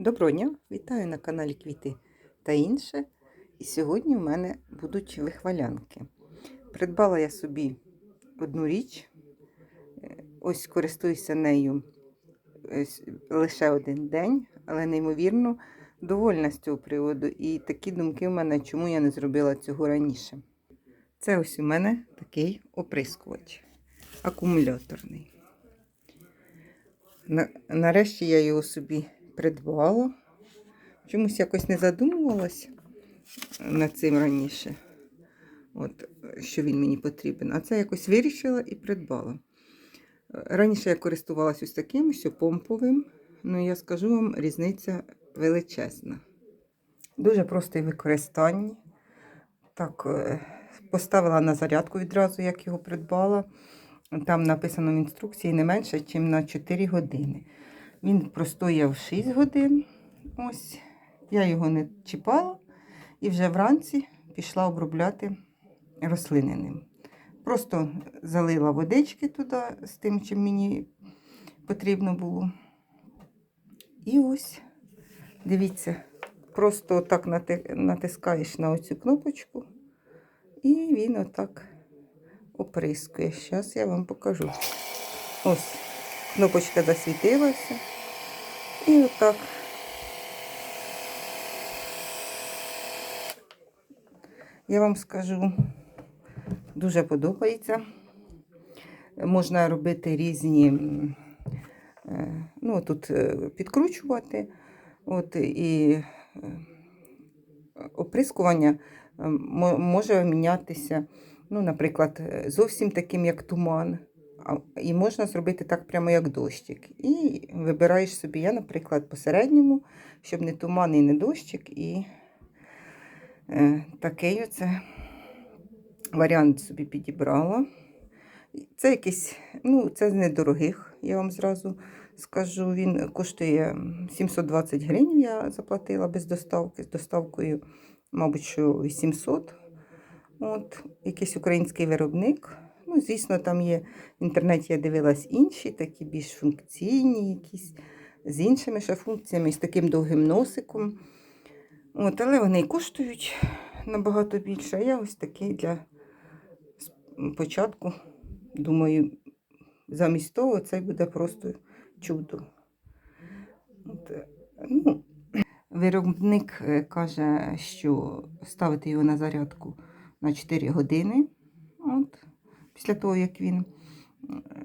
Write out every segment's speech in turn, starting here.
Доброго дня! Вітаю на каналі Квіти та інше. І сьогодні в мене будуть вихвалянки. Придбала я собі одну річ. Е, Ось користуюся нею е, лише один день, але неймовірно довольна з цього приводу. І такі думки в мене, чому я не зробила цього раніше. Це ось у мене такий оприскувач акумуляторний. Нарешті я його собі придбала. Чомусь якось не задумувалась над цим раніше, От, що він мені потрібен. А це якось вирішила і придбала. Раніше я користувалася ось таким, що помповим. Ну, я скажу вам, різниця величезна. Дуже простий в використанні. Так, е, поставила на зарядку відразу, як його придбала. Там написано в інструкції не менше, ніж на 4 години. Він простояв 6 годин. Ось. Я його не чіпала і вже вранці пішла обробляти рослини ним. Просто залила водички туди з тим, чим мені потрібно було. І ось, дивіться, просто так натискаєш на оцю кнопочку, і він отак оприскує. Зараз я вам покажу. Ось, кнопочка засвітилася. І отак. Я вам скажу, дуже подобається. Можна робити різні, е, ну, тут е, підкручувати. От, і е, оприскування може мінятися, ну, наприклад, зовсім таким, як туман. І можна зробити так прямо як дощик. І вибираєш собі, я, наприклад, посередньому, щоб не туман і не дощик. І е, такий оце варіант собі підібрала. Це якийсь, ну, це з недорогих, я вам зразу скажу. Він коштує 720 гривень, я заплатила без доставки. З доставкою, мабуть, що 800. От, якийсь український виробник. Ну, звісно, там є в інтернеті я дивилась інші, такі більш функційні, якісь з іншими ще функціями, з таким довгим носиком. От, але вони коштують набагато більше. А я ось такий для початку, думаю, замість того це буде просто чудо. От, ну, виробник е, каже, що ставити його на зарядку на 4 години. Після того, як він е,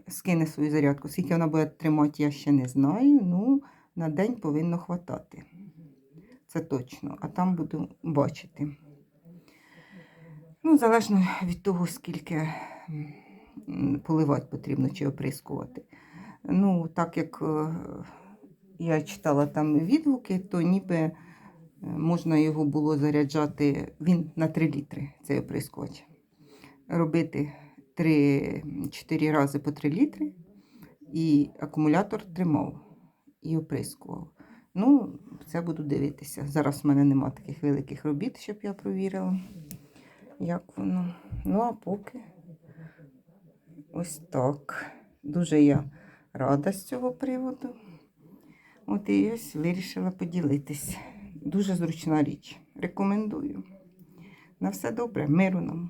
скине свою зарядку. Скільки вона буде тримати, я ще не знаю. Ну, на день повинно хватати. Це точно. А там буду бачити. Ну, залежно від того, скільки поливати потрібно чи оприскувати. Ну, так як е, я читала там відгуки, то ніби е, можна його було заряджати, він на 3 літри, цей оприскувач. Робити 3-4 рази по 3 літри, і акумулятор тримав і оприскував. Ну, це буду дивитися. Зараз в мене нема таких великих робіт, щоб я провірила, як воно. Ну, а поки ось так. Дуже я рада з цього приводу. От і ось вирішила поділитись. Дуже зручна річ. Рекомендую. На все добре, миру нам.